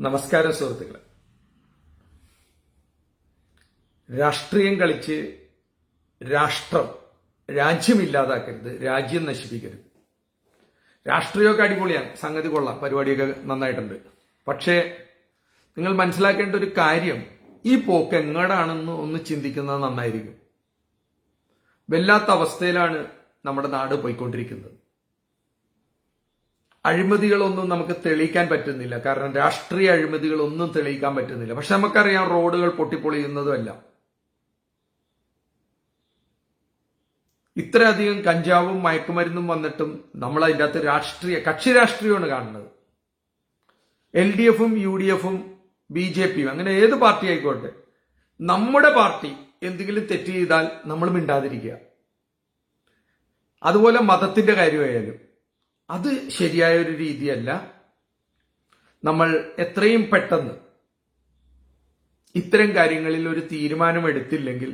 നമസ്കാരം സുഹൃത്തുക്കളെ. രാഷ്ട്രീയം കളിച്ച് രാഷ്ട്രം രാജ്യമില്ലാതാക്കരുത് രാജ്യം നശിപ്പിക്കരുത്. രാഷ്ട്രീയമൊക്കെ അടിപൊളിയാണ് സംഗതി കൊള്ളാം പരിപാടിയൊക്കെ നന്നായിട്ടുണ്ട്. പക്ഷേ നിങ്ങൾ മനസ്സിലാക്കേണ്ട ഒരു കാര്യം ഈ പോക്ക് എങ്ങടാണെന്ന് ഒന്ന് ചിന്തിക്കുന്നത് നന്നായിരിക്കും. വല്ലാത്ത അവസ്ഥയിലാണ് നമ്മുടെ നാട് പോയിക്കൊണ്ടിരിക്കുന്നത്. അഴിമതികളൊന്നും നമുക്ക് തെളിയിക്കാൻ പറ്റുന്നില്ല. കാരണം രാഷ്ട്രീയ അഴിമതികളൊന്നും തെളിയിക്കാൻ പറ്റുന്നില്ല. പക്ഷെ നമുക്കറിയാം റോഡുകൾ പൊട്ടിപ്പൊളിയുന്നതുമല്ല. ഇത്രയധികം കഞ്ചാവും മയക്കുമരുന്നും വന്നിട്ടും നമ്മൾ അതിന്റെ അകത്ത് രാഷ്ട്രീയ കക്ഷി രാഷ്ട്രീയമാണ് കാണുന്നത്. എൽ ഡി എഫും യു ഡി എഫും ബി ജെ പിയും അങ്ങനെ ഏത് പാർട്ടി ആയിക്കോട്ടെ നമ്മുടെ പാർട്ടി എന്തെങ്കിലും തെറ്റ് ചെയ്താൽ നമ്മൾ മിണ്ടാതിരിക്കുക. അതുപോലെ മതത്തിന്റെ കാര്യമായാലും അത് ശരിയായ ഒരു രീതിയല്ല. നമ്മൾ എത്രയും പെട്ടെന്ന് ഇത്തരം കാര്യങ്ങളിൽ ഒരു തീരുമാനം എടുത്തില്ലെങ്കിൽ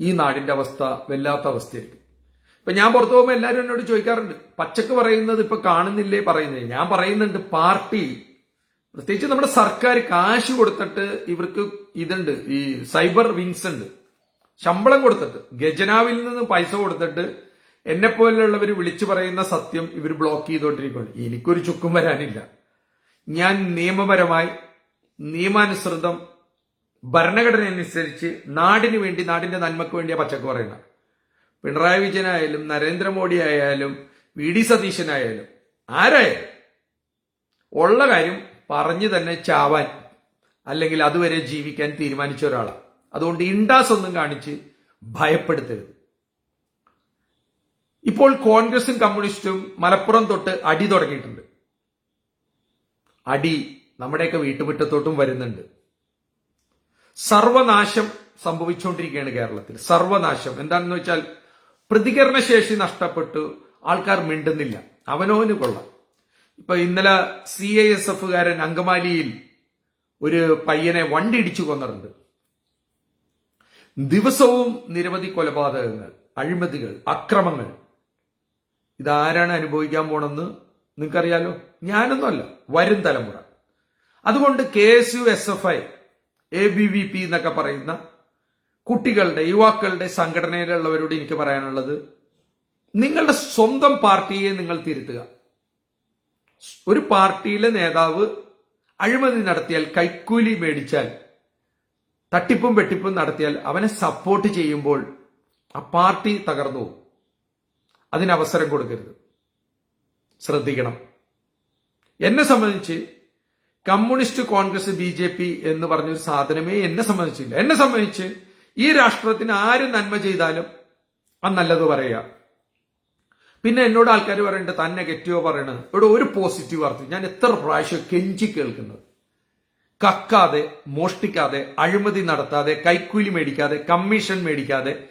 ഈ നാടിന്റെ അവസ്ഥ വല്ലാത്ത അവസ്ഥയായിരിക്കും. ഇപ്പൊ ഞാൻ പുറത്തു പോകുമ്പോൾ എല്ലാവരും എന്നോട് ചോദിക്കാറുണ്ട് പച്ചക്ക് പറയുന്നത് ഇപ്പൊ കാണുന്നില്ലേ പറയുന്നത് ഞാൻ പറയുന്നുണ്ട് പാർട്ടി. പ്രത്യേകിച്ച് നമ്മുടെ സർക്കാർ കാശ് കൊടുത്തിട്ട് ഇവർക്ക് ഇതുണ്ട് ഈ സൈബർ വിങ്സ് ഉണ്ട്. ശമ്പളം കൊടുത്തിട്ട് ഗജനാവിൽ നിന്ന് പൈസ കൊടുത്തിട്ട് എന്നെ പോലെയുള്ളവർ വിളിച്ചു പറയുന്ന സത്യം ഇവർ ബ്ലോക്ക് ചെയ്തുകൊണ്ടിരിക്കുകയാണ്. എനിക്കൊരു ചുക്കും വരാനില്ല. ഞാൻ നിയമപരമായി നിയമാനുസൃതം ഭരണഘടന അനുസരിച്ച് നാടിന് വേണ്ടി നാടിന്റെ നന്മക്ക് വേണ്ടിയാ പച്ചക്ക് പറയുന്നത്. പിണറായി വിജയനായാലും നരേന്ദ്രമോദി ആയാലും വി ഡി സതീശനായാലും ആരായാലും ഉള്ള കാര്യം പറഞ്ഞു തന്നെ ചാവാൻ അല്ലെങ്കിൽ അതുവരെ ജീവിക്കാൻ തീരുമാനിച്ച ഒരാളാണ് അതുകൊണ്ട് ഇണ്ടാസ് ഒന്നും കാണിച്ച് ഭയപ്പെടുത്തരുത്. ഇപ്പോൾ കോൺഗ്രസും കമ്മ്യൂണിസ്റ്റും മലപ്പുറം തൊട്ട് അടി തുടങ്ങിയിട്ടുണ്ട്. അടി നമ്മുടെയൊക്കെ വീട്ടുമുറ്റത്തോട്ടും വരുന്നുണ്ട്. സർവനാശം സംഭവിച്ചുകൊണ്ടിരിക്കുകയാണ് കേരളത്തിൽ. സർവനാശം. എന്താണെന്ന് വെച്ചാൽ പ്രതികരണശേഷി നഷ്ടപ്പെട്ടു. ആൾക്കാർ മിണ്ടുന്നില്ല. അവനോന് കൊള്ളാം. ഇപ്പൊ ഇന്നലെ സി ഐ എസ് എഫുകാരൻ അങ്കമാലിയിൽ ഒരു പയ്യനെ വണ്ടി ഇടിച്ചു കൊന്നിട്ടുണ്ട്. ദിവസവും നിരവധി കൊലപാതകങ്ങൾ അഴിമതികൾ അക്രമങ്ങൾ. ഇതാരാണ് അനുഭവിക്കാൻ പോണെന്ന് നിങ്ങൾക്കറിയാലോ? ഞാനൊന്നുമല്ല. വരും തലമുറ. അതുകൊണ്ട് K S U S F I A B V P എന്നൊക്കെ പറയുന്ന കുട്ടികളുടെ യുവാക്കളുടെ സംഘടനയിലുള്ളവരോട് എനിക്ക് പറയാനുള്ളത് നിങ്ങളുടെ സ്വന്തം പാർട്ടിയെ നിങ്ങൾ തിരുത്തുക. ഒരു പാർട്ടിയിലെ നേതാവ് അഴിമതി നടത്തിയാൽ കൈക്കൂലി മേടിച്ചാൽ തട്ടിപ്പും വെട്ടിപ്പും നടത്തിയാൽ അവനെ സപ്പോർട്ട് ചെയ്യുമ്പോൾ ആ പാർട്ടി തകർന്നു അതിന് അവസരം കൊടുക്കരുത്. ശ്രദ്ധിക്കണം. എന്നെ സംബന്ധിച്ച് communist Congress B J P എന്ന് പറഞ്ഞൊരു സാധനമേ എന്നെ സംബന്ധിച്ചില്ല. എന്നെ സംബന്ധിച്ച് ഈ രാഷ്ട്രത്തിന് ആര് നന്മ ചെയ്താലും അത് നല്ലത് പറയുക പിന്നെ എന്നോട് ആൾക്കാർ പറയുന്നുണ്ട് തന്നെ നെഗറ്റീവ് പറയണത് ഇവിടെ ഒരു പോസിറ്റീവ് അർത്ഥം ഞാൻ എത്ര പ്രാവശ്യം കെഞ്ചി കേൾക്കുന്നത്. കക്കാതെ മോഷ്ടിക്കാതെ അഴിമതി നടത്താതെ കൈക്കൂലി മേടിക്കാതെ കമ്മീഷൻ മേടിക്കാതെ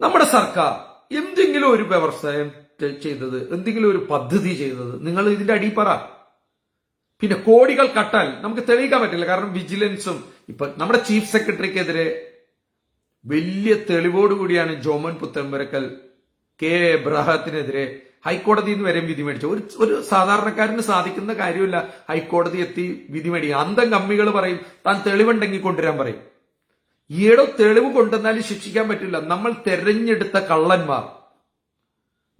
നമ്മുടെ സർക്കാർ എന്തെങ്കിലും ഒരു വ്യവസായം ചെയ്തത് എന്തെങ്കിലും ഒരു പദ്ധതി ചെയ്തത് നിങ്ങൾ ഇതിന്റെ അടി പറ. പിന്നെ കോടികൾ കട്ടാൽ നമുക്ക് തെളിയിക്കാൻ പറ്റില്ല കാരണം വിജിലൻസും ഇപ്പൊ നമ്മുടെ ചീഫ് സെക്രട്ടറിക്കെതിരെ വലിയ തെളിവോട് കൂടിയാണ് ജോമൻ പുത്തമ്പരക്കൽ കെ എബ്രഹത്തിനെതിരെ ഹൈക്കോടതിയിൽ നിന്ന് വരെ വിധി മേടിച്ചു ഒരു ഒരു സാധാരണക്കാരന് സാധിക്കുന്ന കാര്യമില്ല ഹൈക്കോടതി എത്തി വിധി മേടിക്കുക. അന്തം കമ്മികൾ പറയും താൻ തെളിവുണ്ടെങ്കിൽ കൊണ്ടുവരാൻ പറയും. ഈയിടെ തെളിവ് കൊണ്ടുവന്നാലും ശിക്ഷിക്കാൻ പറ്റില്ല. നമ്മൾ തെരഞ്ഞെടുത്ത കള്ളന്മാർ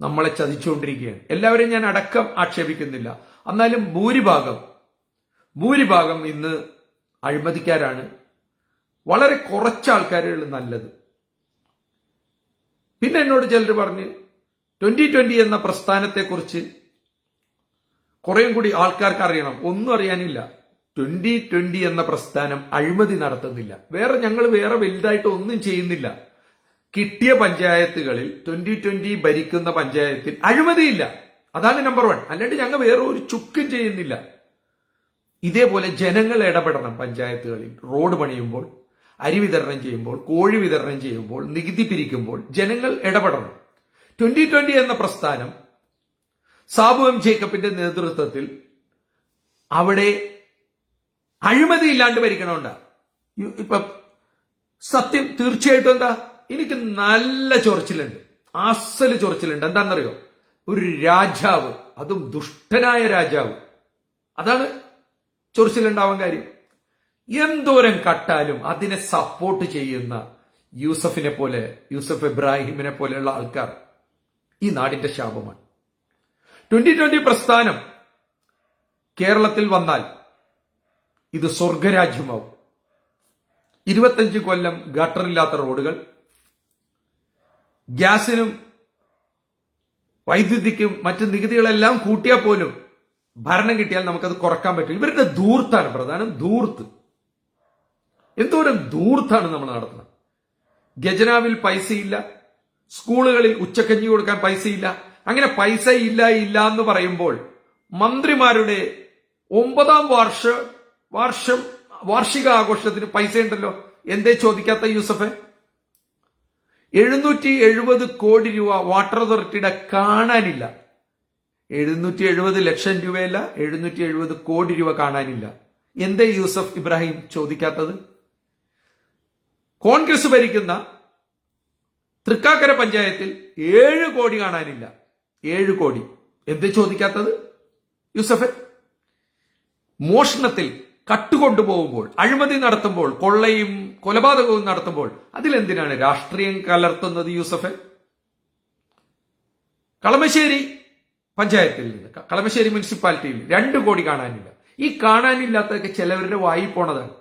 നമ്മളെ ചതിച്ചുകൊണ്ടിരിക്കുകയാണ്. എല്ലാവരെയും ഞാൻ അടക്കം ആക്ഷേപിക്കുന്നില്ല. എന്നാലും ഭൂരിഭാഗം ഭൂരിഭാഗം ഇന്ന് അഴിമതിക്കാരാണ്. വളരെ കുറച്ച് ആൾക്കാരുകൾ നല്ലത്. പിന്നെ എന്നോട് ചിലർ പറഞ്ഞ് ട്വന്റി ട്വന്റി എന്ന പ്രസ്ഥാനത്തെക്കുറിച്ച് കുറേയും കൂടി ആൾക്കാർക്ക് അറിയണം. ഒന്നും അറിയാനില്ല. ട്വന്റി ട്വന്റി എന്ന പ്രസ്ഥാനം അഴിമതി നടത്തുന്നില്ല. വേറെ ഞങ്ങൾ വേറെ വലുതായിട്ട് ഒന്നും ചെയ്യുന്നില്ല. കിട്ടിയ പഞ്ചായത്തുകളിൽ ട്വന്റി ട്വന്റി ഭരിക്കുന്ന പഞ്ചായത്തിൽ അഴിമതിയില്ല. അതാണ് നമ്പർ വൺ അല്ലാണ്ട് ഞങ്ങൾ വേറെ ഒരു ചുക്കും ചെയ്യുന്നില്ല. ഇതേപോലെ ജനങ്ങൾ ഇടപെടണം പഞ്ചായത്തുകളിൽ. റോഡ് പണിയുമ്പോൾ അരി വിതരണം ചെയ്യുമ്പോൾ കോഴി വിതരണം ചെയ്യുമ്പോൾ നികുതി പിരിക്കുമ്പോൾ ജനങ്ങൾ ഇടപെടണം. ട്വന്റി ട്വന്റി എന്ന പ്രസ്ഥാനം സാബു എം ജേക്കബിന്റെ നേതൃത്വത്തിൽ അവിടെ അഴിമതി ഇല്ലാണ്ട് ഭരിക്കണമുണ്ട് ഇപ്പൊ സത്യം തീർച്ചയായിട്ടും എന്താ? എനിക്ക് നല്ല ചൊറിച്ചിലുണ്ട്. അസൽ ചൊറിച്ചിലുണ്ട്. എന്താണെന്നറിയോ? ഒരു രാജാവ് അതും ദുഷ്ടനായ രാജാവ്. അതാണ് ചൊറിച്ചിലുണ്ടാവാൻ കാര്യം. എന്തോരം കട്ടാലും അതിനെ സപ്പോർട്ട് ചെയ്യുന്ന യൂസഫിനെ പോലെ യൂസഫ് ഇബ്രാഹിമിനെ പോലെയുള്ള ആൾക്കാർ ഈ നാടിന്റെ ശാപമാണ്. ട്വന്റി ട്വന്റി പ്രസ്ഥാനം കേരളത്തിൽ വന്നാൽ ഇത് സ്വർഗരാജ്യമാവും. ഇരുപത്തഞ്ച് കൊല്ലം ഗട്ടറില്ലാത്ത റോഡുകൾ. ഗ്യാസിനും വൈദ്യുതിക്കും മറ്റ് നികുതികളെല്ലാം കൂട്ടിയാൽ പോലും ഭരണം കിട്ടിയാൽ നമുക്കത് കുറയ്ക്കാൻ പറ്റും ഇവരുടെ ധൂർത്താണ് പ്രധാനം ധൂർത്ത്. എന്തോരം ധൂർത്താണ് നമ്മൾ നടത്തുന്നത്? ഗജനാവിൽ പൈസയില്ല സ്കൂളുകളിൽ ഉച്ചക്കഞ്ഞി കൊടുക്കാൻ പൈസയില്ല അങ്ങനെ പൈസ ഇല്ല ഇല്ല എന്ന് പറയുമ്പോൾ മന്ത്രിമാരുടെ ഒമ്പതാം വാർഷ വാർഷം വാർഷിക ആഘോഷത്തിന് പൈസ ഉണ്ടല്ലോ. എന്തേ ചോദിക്കാത്ത യൂസഫെ? എഴുന്നൂറ്റി എഴുപത് കോടി രൂപ വാട്ടർ അതോറിറ്റിയുടെ കാണാനില്ല. എഴുന്നൂറ്റി എഴുപത് ലക്ഷം രൂപയല്ല എഴുന്നൂറ്റി എഴുപത് കോടി രൂപ കാണാനില്ല. എന്തേ യൂസഫ് ഇബ്രാഹിം ചോദിക്കാത്തത്? കോൺഗ്രസ് ഭരിക്കുന്ന തൃക്കാക്കര പഞ്ചായത്തിൽ ഏഴ് കോടി കാണാനില്ല. ഏഴ് കോടി. എന്തേ ചോദിക്കാത്തത്? യൂസഫ് മോഷണത്തിൽ കട്ടുകൊണ്ടുപോകുമ്പോൾ അഴിമതി നടത്തുമ്പോൾ കൊള്ളയും കൊലപാതകവും നടത്തുമ്പോൾ അതിലെന്തിനാണ് രാഷ്ട്രീയം കലർത്തുന്നത് യൂസഫൻ കളമശ്ശേരി പഞ്ചായത്തിൽ നിന്ന് കളമശ്ശേരി മുനിസിപ്പാലിറ്റിയിൽ രണ്ട് കോടി കാണാനില്ല. ഈ കാണാനില്ലാത്തതൊക്കെ ചിലവരുടെ വായി പോണതാണ്.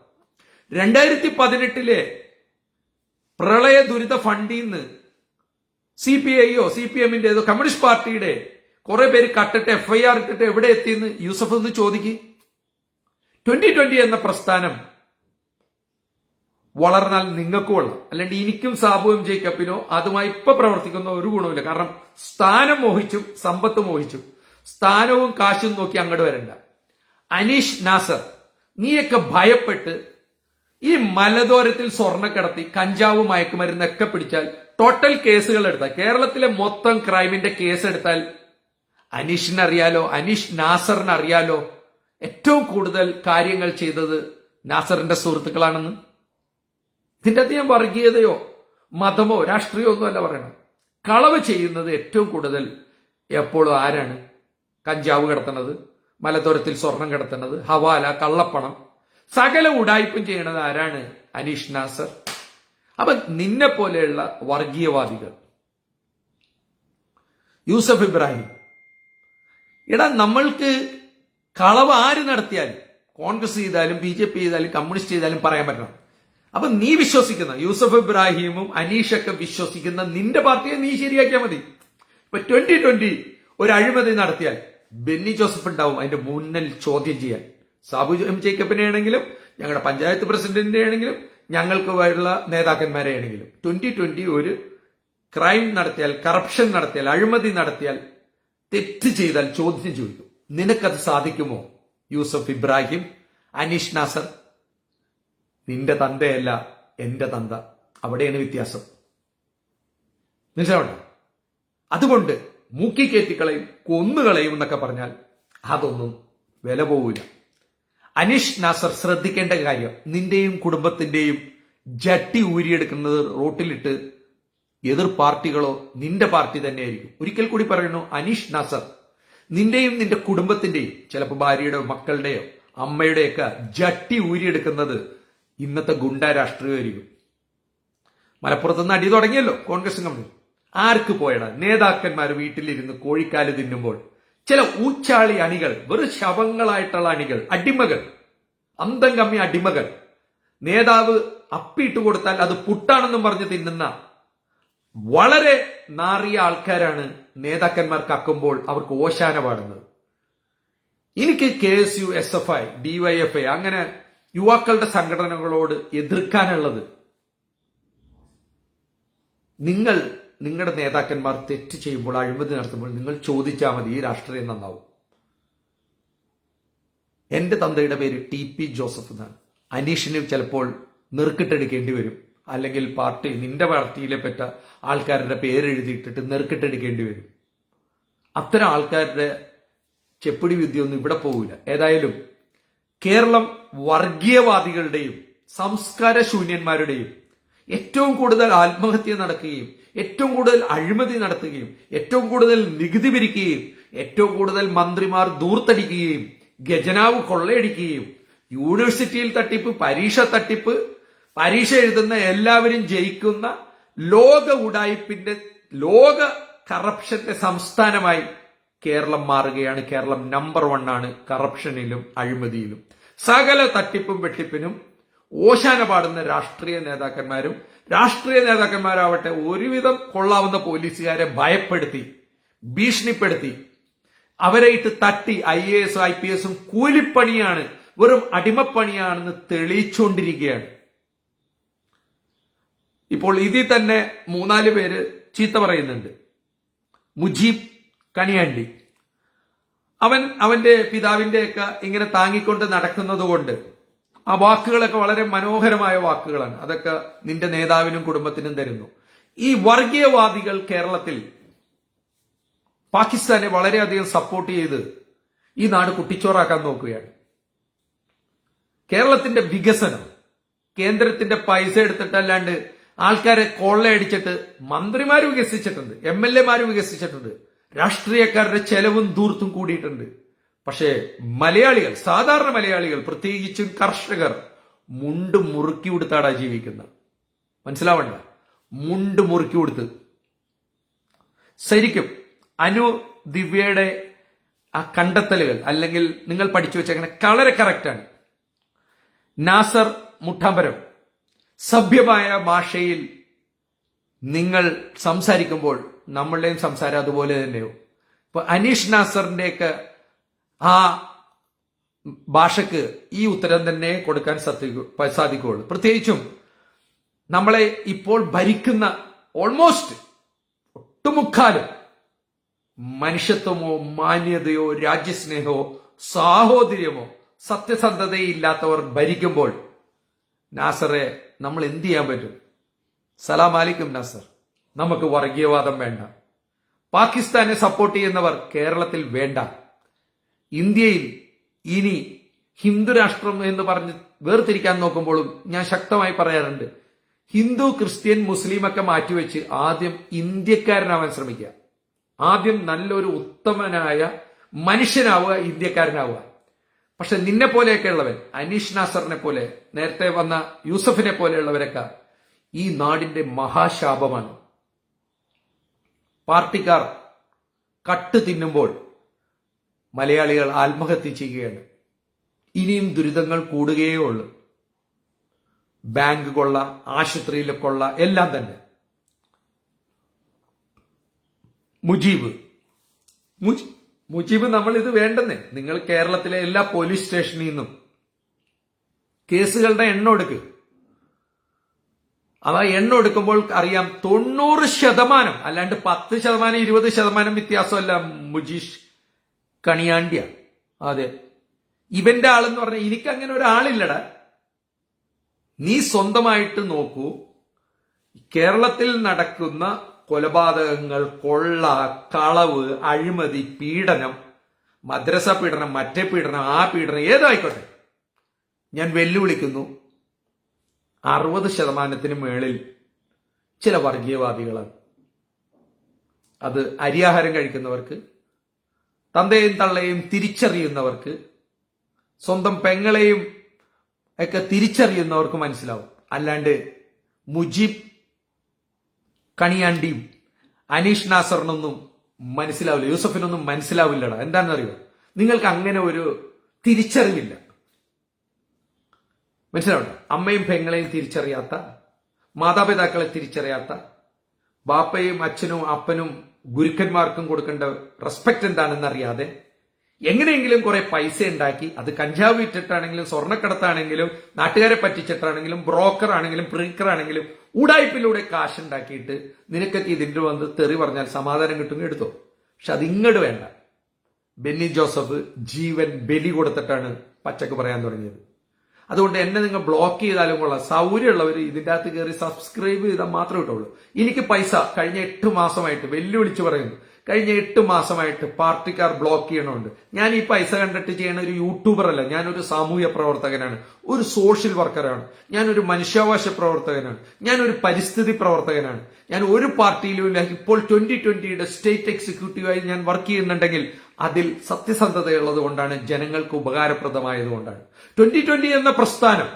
രണ്ടായിരത്തി പതിനെട്ടിലെ പ്രളയ ദുരിത ഫണ്ടിൽ നിന്ന് സി പി ഐയോ സി പി എമ്മിന്റെ കമ്മ്യൂണിസ്റ്റ് പാർട്ടിയുടെ കുറെ പേര് കട്ടിട്ട് എഫ്ഐആർ ഇട്ടിട്ട് എവിടെ എത്തിയെന്ന് യൂസഫ് ഒന്ന് ചോദിക്കും. ട്വന്റി ട്വന്റി എന്ന പ്രസ്ഥാനം വളർന്നാൽ നിങ്ങൾക്കും ഉള്ള അല്ലെങ്കിൽ എനിക്കും സാബുവും ജേക്കബിനോ അതുമായി ഇപ്പൊ പ്രവർത്തിക്കുന്ന ഒരു ഗുണവുമില്ല. കാരണം സ്ഥാനം മോഹിച്ചു സമ്പത്ത് മോഹിച്ചു. സ്ഥാനവും കാശും നോക്കി അങ്ങോട്ട് വരണ്ട. അനീഷ് നാസർ നീയൊക്കെ ഭയപ്പെട്ട് ഈ മലദോരത്തിൽ സ്വർണ കിടത്തി കഞ്ചാവ് മയക്കുമരുന്നൊക്കെ പിടിച്ചാൽ ടോട്ടൽ കേസുകൾ എടുത്താൽ കേരളത്തിലെ മൊത്തം ക്രൈമിന്റെ കേസ് എടുത്താൽ അനീഷിനറിയാലോ അനീഷ് നാസറിന് അറിയാലോ ഏറ്റവും കൂടുതൽ കാര്യങ്ങൾ ചെയ്തത് നാസറിന്റെ സുഹൃത്തുക്കളാണെന്ന്. ഇതിന്റെ ഞാൻ വർഗീയതയോ മതമോ രാഷ്ട്രീയമോ ഒന്നുമല്ല പറയണം കളവ് ചെയ്യുന്നത് ഏറ്റവും കൂടുതൽ എപ്പോഴും ആരാണ്? കഞ്ചാവ് കിടത്തണത് മലത്തോരത്തിൽ സ്വർണം കിടത്തണത് ഹവാല കള്ളപ്പണം. സകല ഉടായ്പും ചെയ്യണത് ആരാണ്? അനീഷ് നാസർ. അപ്പൊ നിന്നെ പോലെയുള്ള വർഗീയവാദികൾ. യൂസഫ് ഇബ്രാഹിം. എടാ നമ്മൾക്ക് കളവ് ആര് നടത്തിയാലും കോൺഗ്രസ് ചെയ്താലും ബി ജെ പി ചെയ്താലും കമ്മ്യൂണിസ്റ്റ് ചെയ്താലും പറയാൻ പറ്റണം. അപ്പൊ നീ വിശ്വസിക്കുന്ന യൂസഫ് ഇബ്രാഹിമും അനീഷൊക്കെ വിശ്വസിക്കുന്ന നിന്റെ പാർട്ടിയെ നീ ശരിയാക്കിയാൽ മതി. ഇപ്പൊ ട്വന്റി ട്വന്റി ഒരു അഴിമതി നടത്തിയാൽ ബെന്നി ജോസഫ് ഉണ്ടാവും അതിന്റെ മുന്നിൽ ചോദ്യം ചെയ്യാൻ. സാബു എം ജേക്കബിനെ ആണെങ്കിലും ഞങ്ങളുടെ പഞ്ചായത്ത് പ്രസിഡന്റിനെ ആണെങ്കിലും ഞങ്ങൾക്ക് ഉള്ള നേതാക്കന്മാരെ ആണെങ്കിലും. ട്വന്റി ട്വന്റി ഒരു ക്രൈം നടത്തിയാൽ കറപ്ഷൻ നടത്തിയാൽ അഴിമതി നടത്തിയാൽ തെറ്റ് ചെയ്താൽ ചോദ്യം ചോദിക്കും. നിനക്കത് സാധിക്കുമോ? യൂസഫ് ഇബ്രാഹിം അനീഷ് നാസർ. നിന്റെ തന്തയല്ല എന്റെ തന്ത. അവിടെയാണ് വ്യത്യാസം. മനസ്സിലാവണ്ട? അതുകൊണ്ട് മൂക്കി കയറ്റിക്കളയും കൊന്നുകളയും എന്നൊക്കെ പറഞ്ഞാൽ അതൊന്നും വില പോവില്ല അനീഷ് നാസർ ശ്രദ്ധിക്കേണ്ട കാര്യം നിന്റെയും കുടുംബത്തിന്റെയും ജട്ടി ഊരിയെടുക്കുന്നത് റോട്ടിലിട്ട് എതിർ പാർട്ടികളോ നിന്റെ പാർട്ടി തന്നെയായിരിക്കും. ഒരിക്കൽ കൂടി പറയുന്നു അനീഷ് നാസർ നിന്റെയും നിന്റെ കുടുംബത്തിന്റെയും ചിലപ്പോൾ ഭാര്യയുടെയോ മക്കളുടെയോ അമ്മയുടെയൊക്കെ ജട്ടി ഊരിയെടുക്കുന്നത് ഇന്നത്തെ ഗുണ്ട രാഷ്ട്രീയമായിരിക്കും. മലപ്പുറത്ത് നിന്ന് അടി തുടങ്ങിയല്ലോ കോൺഗ്രസ് കമ്പനി ആർക്ക് പോയട? നേതാക്കന്മാർ വീട്ടിലിരുന്ന് കോഴിക്കാൽ തിന്നുമ്പോൾ ചില ഊച്ചാളി അണികൾ വെറും ശവങ്ങളായിട്ടുള്ള അണികൾ അടിമകൾ അന്തം കമ്മി അടിമകൾ നേതാവ് അപ്പിയിട്ട് കൊടുത്താൽ അത് പുട്ടാണെന്നും പറഞ്ഞ് തിന്നുന്ന വളരെ നാറിയ ആൾക്കാരാണ് നേതാക്കന്മാർ കക്കുമ്പോൾ അവർക്ക് ഓശാന പാടുന്നത് എനിക്ക് K S U S F I D Y F I അങ്ങനെ യുവാക്കളുടെ സംഘടനകളോട് എതിർക്കാനുള്ളത് നിങ്ങൾ നിങ്ങളുടെ നേതാക്കന്മാർ തെറ്റ് ചെയ്യുമ്പോൾ അഴിമതി നടത്തുമ്പോൾ നിങ്ങൾ ചോദിച്ചാൽ മതി ഈ രാഷ്ട്രീയം നന്നാവും. എന്റെ തന്തയുടെ പേര് ടി പി ജോസഫ് എന്നാണ്. അനീഷിന് ചിലപ്പോൾ നെറുക്കിട്ടെടുക്കേണ്ടി വരും. അല്ലെങ്കിൽ പാർട്ടി നിന്റെ പാർട്ടിയിലെ പറ്റ ആൾക്കാരുടെ പേരെഴുതിയിട്ടിട്ട് നെറുക്കിട്ടെടുക്കേണ്ടി വരും. അത്തരം ആൾക്കാരുടെ ചെപ്പിടി വിദ്യയൊന്നും ഇവിടെ പോകില്ല ഏതായാലും കേരളം വർഗീയവാദികളുടെയും സംസ്കാര ശൂന്യന്മാരുടെയും ഏറ്റവും കൂടുതൽ ആത്മഹത്യ നടക്കുകയും ഏറ്റവും കൂടുതൽ അഴിമതി നടത്തുകയും ഏറ്റവും കൂടുതൽ നികുതി പിരിക്കുകയും ഏറ്റവും കൂടുതൽ മന്ത്രിമാർ ദൂർത്തടിക്കുകയും ഖജനാവ് കൊള്ളയടിക്കുകയും യൂണിവേഴ്സിറ്റിയിൽ തട്ടിപ്പ് പരീക്ഷ തട്ടിപ്പ് പരീക്ഷ എഴുതുന്ന എല്ലാവരും ജയിക്കുന്ന ലോക ഉടായ്പിന്റെ ലോക കറപ്ഷന്റെ സംസ്ഥാനമായി കേരളം മാറുകയാണ്. കേരളം നമ്പർ വൺ ആണ്. കറപ്ഷനിലും അഴിമതിയിലും. സകല തട്ടിപ്പും വെട്ടിപ്പിനും ഓശാന പാടുന്ന രാഷ്ട്രീയ നേതാക്കന്മാരും രാഷ്ട്രീയ നേതാക്കന്മാരാവട്ടെ ഒരുവിധം കൊള്ളാവുന്ന പോലീസുകാരെ ഭയപ്പെടുത്തി ഭീഷണിപ്പെടുത്തി അവരെ ഇട്ട് തട്ടി ഐ എ എസും ഐ പി എസും കൂലിപ്പണിയാണ് വെറും അടിമപ്പണിയാണെന്ന് തെളിയിച്ചുകൊണ്ടിരിക്കുകയാണ് ഇപ്പോൾ ഇതിൽ തന്നെ മൂന്നാൽ പേര് ചീത്ത പറയുന്നുണ്ട്. മുജീബ് കണിയാണ്ടി അവൻ അവന്റെ പിതാവിന്റെയൊക്കെ ഇങ്ങനെ താങ്ങിക്കൊണ്ട് നടക്കുന്നത് കൊണ്ട് ആ വാക്കുകളൊക്കെ വളരെ മനോഹരമായ വാക്കുകളാണ്. അതൊക്കെ നിന്റെ നേതാവിനും കുടുംബത്തിനും തരുന്നു. ഈ വർഗീയവാദികൾ കേരളത്തിൽ പാകിസ്ഥാനെ വളരെയധികം സപ്പോർട്ട് ചെയ്ത് ഈ നാട് കുട്ടിച്ചോറാക്കാൻ നോക്കുകയാണ്. കേരളത്തിന്റെ വികസനം കേന്ദ്രത്തിന്റെ പൈസ എടുത്തിട്ടല്ലാണ്ട് ആൾക്കാരെ കൊള്ളയടിച്ചിട്ട് മന്ത്രിമാർ വികസിച്ചിട്ടുണ്ട് എം എൽ എമാർ വികസിച്ചിട്ടുണ്ട് രാഷ്ട്രീയക്കാരുടെ ചെലവും ദൂർത്തും കൂടിയിട്ടുണ്ട്. പക്ഷേ മലയാളികൾ സാധാരണ മലയാളികൾ പ്രത്യേകിച്ചും കർഷകർ മുണ്ട് മുറുക്കി കൊടുത്താടാ ജീവിക്കുന്നത്. മനസ്സിലാവണ്ട? മുണ്ട് മുറുക്കി കൊടുത്ത് ശരിക്കും അനു ദിവ്യയുടെ ആ കണ്ടെത്തലുകൾ അല്ലെങ്കിൽ നിങ്ങൾ പഠിച്ചു വെച്ചങ്ങനെ വളരെ കറക്റ്റാണ്. നാസർ മുട്ടാമ്പരം. സഭ്യമായ ഭാഷയിൽ നിങ്ങൾ സംസാരിക്കുമ്പോൾ നമ്മളുടെയും സംസാരം അതുപോലെ തന്നെയോ? ഇപ്പൊ അനീഷ് നാസറിന്റെയൊക്കെ ആ ഭാഷക്ക് ഈ ഉത്തരം തന്നെ കൊടുക്കാൻ സാധിക്കുകയുള്ളൂ. പ്രത്യേകിച്ചും നമ്മളെ ഇപ്പോൾ ഭരിക്കുന്ന ഓൾമോസ്റ്റ് ഒട്ടുമുക്കാലും മനുഷ്യത്വമോ മാന്യതയോ രാജ്യസ്നേഹമോ സാഹോദര്യമോ സത്യസന്ധതയില്ലാത്തവർ ഭരിക്കുമ്പോൾ നാസറെ നമ്മൾ എന്ത് ചെയ്യാൻ പറ്റും? സലാം അലിക്കും നസർ. നമുക്ക് വർഗീയവാദം വേണ്ട. പാകിസ്ഥാനെ സപ്പോർട്ട് ചെയ്യുന്നവർ കേരളത്തിൽ വേണ്ട. ഇന്ത്യയിൽ ഇനി ഹിന്ദുരാഷ്ട്രം എന്ന് പറഞ്ഞ് വേർതിരിക്കാൻ നോക്കുമ്പോഴും ഞാൻ ശക്തമായി പറയാറുണ്ട് ഹിന്ദു ക്രിസ്ത്യൻ മുസ്ലിം ഒക്കെ മാറ്റിവെച്ച് ആദ്യം ഇന്ത്യക്കാരനാവാൻ ശ്രമിക്കുക. ആദ്യം നല്ലൊരു ഉത്തമനായ മനുഷ്യനാവുക ഇന്ത്യക്കാരനാവുക. പക്ഷെ നിന്നെ പോലെയൊക്കെ ഉള്ളവൻ അനീഷ് നാസറിനെ പോലെ നേരത്തെ വന്ന യൂസഫിനെ പോലെയുള്ളവരൊക്കെ ഈ നാടിന്റെ മഹാശാപമാണ്. പാർട്ടിക്കാർ കട്ട് തിന്നുമ്പോൾ മലയാളികൾ ആത്മഹത്യ ചെയ്യുകയാണ്. ഇനിയും ദുരിതങ്ങൾ കൂടുകയേ ഉള്ളൂ ബാങ്ക് കൊള്ള ആശുപത്രിയിലെ കൊള്ള എല്ലാം തന്നെ. മുജീബ്. മുജ്- മുജീബ് നമ്മൾ ഇത് വേണ്ടെന്നേ. നിങ്ങൾ കേരളത്തിലെ എല്ലാ പോലീസ് സ്റ്റേഷനിൽ നിന്നും കേസുകളുടെ എണ്ണം എടുക്ക്. അവ എണ്ണം എടുക്കുമ്പോൾ അറിയാം തൊണ്ണൂറ് ശതമാനം അല്ലാണ്ട് പത്ത് ശതമാനം ഇരുപത് ശതമാനം വ്യത്യാസമല്ല മുജീഷ് കണിയാണ്ടിയ. അതെ. ഇവന്റെ ആളെന്ന് പറഞ്ഞാൽ എനിക്ക് അങ്ങനെ ഒരാളില്ലട. നീ സ്വന്തമായിട്ട് നോക്കൂ. കേരളത്തിൽ നടക്കുന്ന കൊലപാതകങ്ങൾ കൊള്ള കളവ് അഴിമതി പീഡനം മദ്രസ പീഡനം മറ്റേ പീഡനം ആ പീഡനം ഏതായിക്കോട്ടെ. ഞാൻ വെല്ലുവിളിക്കുന്നു. അറുപത് ശതമാനത്തിന് മേളിൽ ചില വർഗീയവാദികളാണ്. അത് അരിയാഹാരം കഴിക്കുന്നവർക്ക് തന്തയും തള്ളയും തിരിച്ചറിയുന്നവർക്ക് സ്വന്തം പെങ്ങളെയും ഒക്കെ തിരിച്ചറിയുന്നവർക്ക് മനസ്സിലാവും. അല്ലാണ്ട് മുജീബ് കണിയാണ്ടിയും അനീഷ് നാസറിനൊന്നും മനസ്സിലാവില്ല യൂസഫിനൊന്നും മനസ്സിലാവില്ലടാ. എന്താണെന്നറിയോ? നിങ്ങൾക്ക് അങ്ങനെ ഒരു തിരിച്ചറിവില്ല. മനസ്സിലാവണ്ട? അമ്മയും പെങ്ങളെയും തിരിച്ചറിയാത്ത മാതാപിതാക്കളെ തിരിച്ചറിയാത്ത ബാപ്പയും അച്ഛനും അപ്പനും ഗുരുക്കന്മാർക്കും കൊടുക്കേണ്ട റെസ്പെക്ട് എന്താണെന്ന് അറിയാതെ എങ്ങനെയെങ്കിലും കുറെ പൈസ ഉണ്ടാക്കി അത് കഞ്ചാവ് വിറ്റിട്ടാണെങ്കിലും സ്വർണക്കടത്താണെങ്കിലും നാട്ടുകാരെ പറ്റിച്ചിട്ടാണെങ്കിലും ബ്രോക്കർ ആണെങ്കിലും പ്രീക്കർ ആണെങ്കിലും ഉടായ്പിലൂടെ കാശ് ഉണ്ടാക്കിയിട്ട് നിനക്കൊക്കെ ഇതിന്റെ വന്ന് തെറി പറഞ്ഞാൽ സമാധാനം കിട്ടുമെങ്കിൽ എടുത്തോ? പക്ഷെ അത് ഇങ്ങോട്ട് വേണ്ട. ബെന്നി ജോസഫ് ജീവൻ ബലി കൊടുത്തിട്ടാണ് പച്ചക്ക് പറയാൻ തുടങ്ങിയത്. അതുകൊണ്ട് എന്നെ നിങ്ങൾ ബ്ലോക്ക് ചെയ്താലും കൊള്ളാം. സൗകര്യമുള്ളവർ ഇതിന്റെ അകത്ത് കയറി സബ്സ്ക്രൈബ് ചെയ്താൽ മാത്രമേ കിട്ടുള്ളൂ. എനിക്ക് പൈസ കഴിഞ്ഞ എട്ട് മാസമായിട്ട് വെല്ലുവിളിച്ച് പറയുന്നു. കഴിഞ്ഞ എട്ട് മാസമായിട്ട് പാർട്ടിക്കാർ ബ്ലോക്ക് ചെയ്യണമുണ്ട് ഞാൻ ഈ പൈസ കണ്ടിട്ട് ചെയ്യണ ഒരു യൂട്യൂബർ അല്ല. ഞാനൊരു സാമൂഹ്യ പ്രവർത്തകനാണ്. ഒരു സോഷ്യൽ വർക്കറാണ് ഞാനൊരു മനുഷ്യാവകാശ പ്രവർത്തകനാണ്. ഞാനൊരു പരിസ്ഥിതി പ്രവർത്തകനാണ്. ഞാൻ ഒരു പാർട്ടിയിലും ഇല്ല. ഇപ്പോൾ ട്വന്റി ട്വന്റിയുടെ സ്റ്റേറ്റ് എക്സിക്യൂട്ടീവായി ഞാൻ വർക്ക് ചെയ്യുന്നുണ്ടെങ്കിൽ അതിൽ സത്യസന്ധതയുള്ളത് കൊണ്ടാണ് ജനങ്ങൾക്ക് ഉപകാരപ്രദമായതുകൊണ്ടാണ് ട്വന്റി ട്വന്റി എന്ന പ്രസ്ഥാനം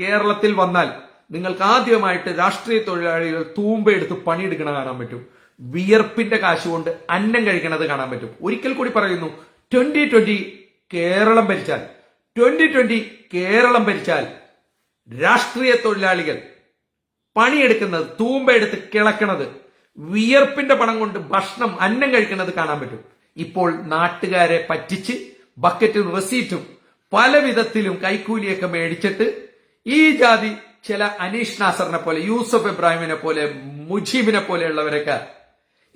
കേരളത്തിൽ വന്നാൽ നിങ്ങൾക്ക് ആദ്യമായിട്ട് രാഷ്ട്രീയ തൊഴിലാളികൾ തൂമ്പെടുത്ത് പണിയെടുക്കണ കാണാൻ പറ്റും. വിയർപ്പിന്റെ കാശ് കൊണ്ട് അന്നം കഴിക്കണത് കാണാൻ പറ്റും. ഒരിക്കൽ കൂടി പറയുന്നു ട്വന്റി ട്വന്റി കേരളം ഭരിച്ചാൽ ട്വന്റി ട്വന്റി കേരളം ഭരിച്ചാൽ രാഷ്ട്രീയ തൊഴിലാളികൾ പണിയെടുക്കുന്നത് തൂമ്പയെടുത്ത് കിളക്കണത് വിയർപ്പിന്റെ പണം കൊണ്ട് ഭക്ഷണം അന്നം കഴിക്കുന്നത് കാണാൻ പറ്റും. ഇപ്പോൾ നാട്ടുകാരെ പറ്റിച്ച് ബക്കറ്റും റെസീറ്റും പല വിധത്തിലും കൈക്കൂലിയൊക്കെ മേടിച്ചിട്ട് ഈ ജാതി ചില അനീഷ് നാസറിനെ പോലെ യൂസഫ് ഇബ്രാഹിമിനെ പോലെ മുജീബിനെ പോലെയുള്ളവരൊക്കെ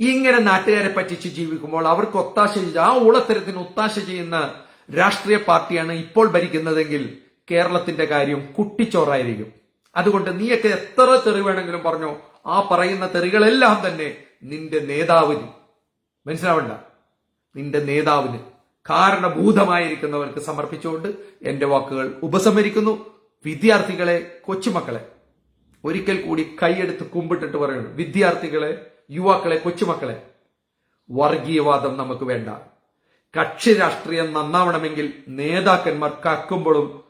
ഇങ്ങനെ നാട്ടുകാരെ പറ്റിച്ച് ജീവിക്കുമ്പോൾ അവർക്ക് ഒത്താശ ചെയ്ത് ആ ഊളത്തരത്തിന് ഒത്താശ ചെയ്യുന്ന രാഷ്ട്രീയ പാർട്ടിയാണ് ഇപ്പോൾ ഭരിക്കുന്നതെങ്കിൽ കേരളത്തിന്റെ കാര്യം കുട്ടിച്ചോറായിരിക്കും. അതുകൊണ്ട് നീയൊക്കെ എത്ര തെറി വേണമെങ്കിലും പറഞ്ഞോ ആ പറയുന്ന തെറികളെല്ലാം തന്നെ നിന്റെ നേതാവിന്. മനസ്സിലാവണ്ട? നിന്റെ നേതാവിന് കാരണഭൂതമായിരിക്കുന്നവർക്ക് സമർപ്പിച്ചുകൊണ്ട് എന്റെ വാക്കുകൾ ഉപസംഹരിക്കുന്നു. വിദ്യാർത്ഥികളെ കൊച്ചുമക്കളെ ഒരിക്കൽ കൂടി കൈയെടുത്ത് കുമ്പിട്ടിട്ട് പറയുന്നു വിദ്യാർത്ഥികളെ യുവാക്കളെ കൊച്ചുമക്കളെ വർഗീയവാദം നമുക്ക് വേണ്ട. കക്ഷി രാഷ്ട്രീയം നന്നാവണമെങ്കിൽ നേതാക്കന്മാർ കക്കുമ്പോഴും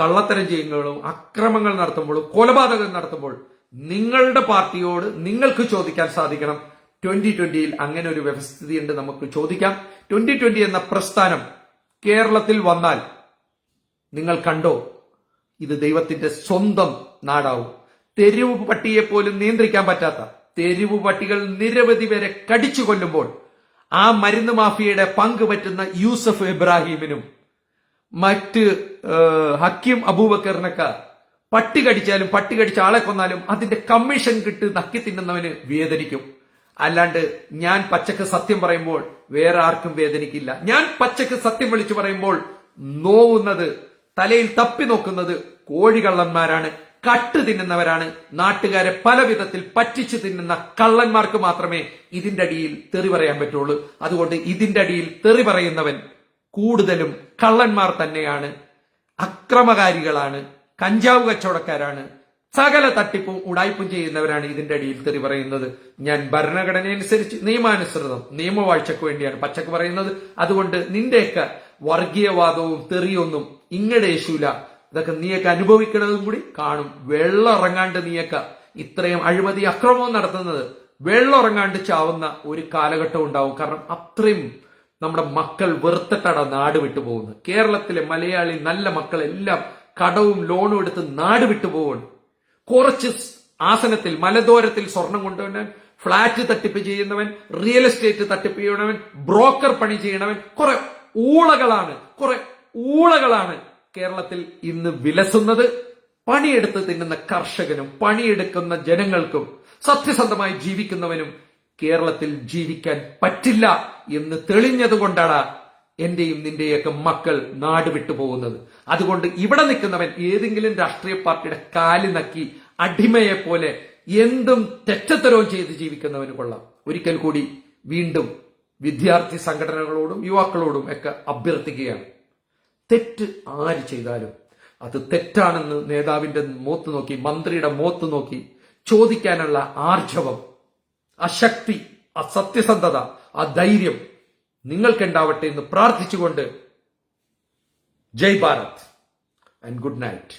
കള്ളത്തരം ചെയ്യുമ്പോഴും അക്രമങ്ങൾ നടത്തുമ്പോഴും കൊലപാതകം നടത്തുമ്പോൾ നിങ്ങളുടെ പാർട്ടിയോട് നിങ്ങൾക്ക് ചോദിക്കാൻ സാധിക്കണം. ട്വന്റി ട്വന്റിയിൽ അങ്ങനെ ഒരു വ്യവസ്ഥിതിയുണ്ട് നമുക്ക് ചോദിക്കാം. ട്വന്റി ട്വന്റി എന്ന പ്രസ്ഥാനം കേരളത്തിൽ വന്നാൽ നിങ്ങൾ കണ്ടോ? ഇത് ദൈവത്തിന്റെ സ്വന്തം നാടാവും. തെരുവ് പട്ടിയെ പോലും നിയന്ത്രിക്കാൻ പറ്റാത്ത തെരുവ് പട്ടികൾ നിരവധി പേരെ കടിച്ചു കൊല്ലുമ്പോൾ ആ മരുന്ന് മാഫിയയുടെ പങ്ക് പറ്റുന്ന യൂസഫ് ഇബ്രാഹിമിനും മറ്റ് ഹക്കീം അബൂബക്കറിനൊക്കെ പട്ടി കടിച്ചാലും പട്ടി കടിച്ച ആളെ കൊന്നാലും അതിന്റെ കമ്മീഷൻ കിട്ട് നക്കി തിന്നുന്നവന് വേദനിക്കും. അല്ലാണ്ട് ഞാൻ പച്ചക്ക് സത്യം പറയുമ്പോൾ വേറെ ആർക്കും വേദനിക്കില്ല. ഞാൻ പച്ചക്ക് സത്യം വിളിച്ചു പറയുമ്പോൾ നോവുന്നത് തലയിൽ തപ്പി നോക്കുന്നത് കോഴികള്ളന്മാരാണ്. കട്ട് തിന്നുന്നവരാണ് നാട്ടുകാരെ പല വിധത്തിൽ പറ്റിച്ചു തിന്നുന്ന കള്ളന്മാർക്ക് മാത്രമേ ഇതിന്റെ അടിയിൽ തെറി പറയാൻ പറ്റുള്ളൂ. അതുകൊണ്ട് ഇതിന്റെ അടിയിൽ തെറി പറയുന്നവൻ കൂടുതലും കള്ളന്മാർ തന്നെയാണ്. അക്രമകാരികളാണ്. കഞ്ചാവ് കച്ചവടക്കാരാണ്. സകല തട്ടിപ്പും ഉടായ്പും ചെയ്യുന്നവരാണ് ഇതിന്റെ അടിയിൽ തെറി പറയുന്നത്. ഞാൻ ഭരണഘടന അനുസരിച്ച് നിയമാനുസൃതം നിയമവാഴ്ചക്ക് വേണ്ടിയാണ് പച്ചക്ക് പറയുന്നത്. അതുകൊണ്ട് നിന്റെയൊക്കെ വർഗീയവാദവും തെറിയൊന്നും ഇങ്ങടെ യേശൂല ഇതൊക്കെ നീയൊക്കെ അനുഭവിക്കണതും കൂടി കാണും. വെള്ളം ഇറങ്ങാണ്ട് നീയൊക്കെ ഇത്രയും അഴിമതി അക്രമവും നടത്തുന്നത് വെള്ളം ഇറങ്ങാണ്ട് ചാവുന്ന ഒരു കാലഘട്ടം ഉണ്ടാവും. കാരണം അത്രയും നമ്മുടെ മക്കൾ വെറുത്തിട്ടാണ് നാട് വിട്ടു പോകുന്നത്. കേരളത്തിലെ മലയാളി നല്ല മക്കളെല്ലാം കടവും ലോണും എടുത്ത് നാട് വിട്ടു പോവുകയാണ് കുറച്ച് ആസനത്തിൽ മലദോരത്തിൽ സ്വർണം കൊണ്ടുവന്നവൻ ഫ്ളാറ്റ് തട്ടിപ്പ് ചെയ്യുന്നവൻ റിയൽ എസ്റ്റേറ്റ് തട്ടിപ്പ് ചെയ്യണവൻ ബ്രോക്കർ പണി ചെയ്യണവൻ കുറെ ഊളകളാണ് കുറെ ഊളകളാണ് കേരളത്തിൽ ഇന്ന് വിലസുന്നത് പണിയെടുത്ത് തിന്നുന്ന കർഷകനും പണിയെടുക്കുന്ന ജനങ്ങൾക്കും സത്യസന്ധമായി ജീവിക്കുന്നവനും കേരളത്തിൽ ജീവിക്കാൻ പറ്റില്ല എന്ന് തെളിഞ്ഞതുകൊണ്ടാണ് എന്റെയും നിന്റെയൊക്കെ മക്കൾ നാട് വിട്ടു പോകുന്നത്. അതുകൊണ്ട് ഇവിടെ നിൽക്കുന്നവൻ ഏതെങ്കിലും രാഷ്ട്രീയ പാർട്ടിയുടെ കാൽ നക്കി അടിമയെ പോലെ എന്തും തെറ്റത്തരവും ചെയ്ത് ജീവിക്കുന്നവന് കൊള്ളാം. ഒരിക്കൽ കൂടി വീണ്ടും വിദ്യാർത്ഥി സംഘടനകളോടും യുവാക്കളോടും ഒക്കെ അഭ്യർത്ഥിക്കുകയാണ്. തെറ്റ് ആര് ചെയ്താലും അത് തെറ്റാണെന്ന് നേതാവിന്റെ മോത്ത് നോക്കി മന്ത്രിയുടെ മോത്ത് നോക്കി ചോദിക്കാനുള്ള ആർജവം അശക്തി ശക്തി ആ സത്യസന്ധത ആ ധൈര്യം നിങ്ങൾക്കുണ്ടാവട്ടെ എന്ന് പ്രാർത്ഥിച്ചുകൊണ്ട് Jai Bharat and good night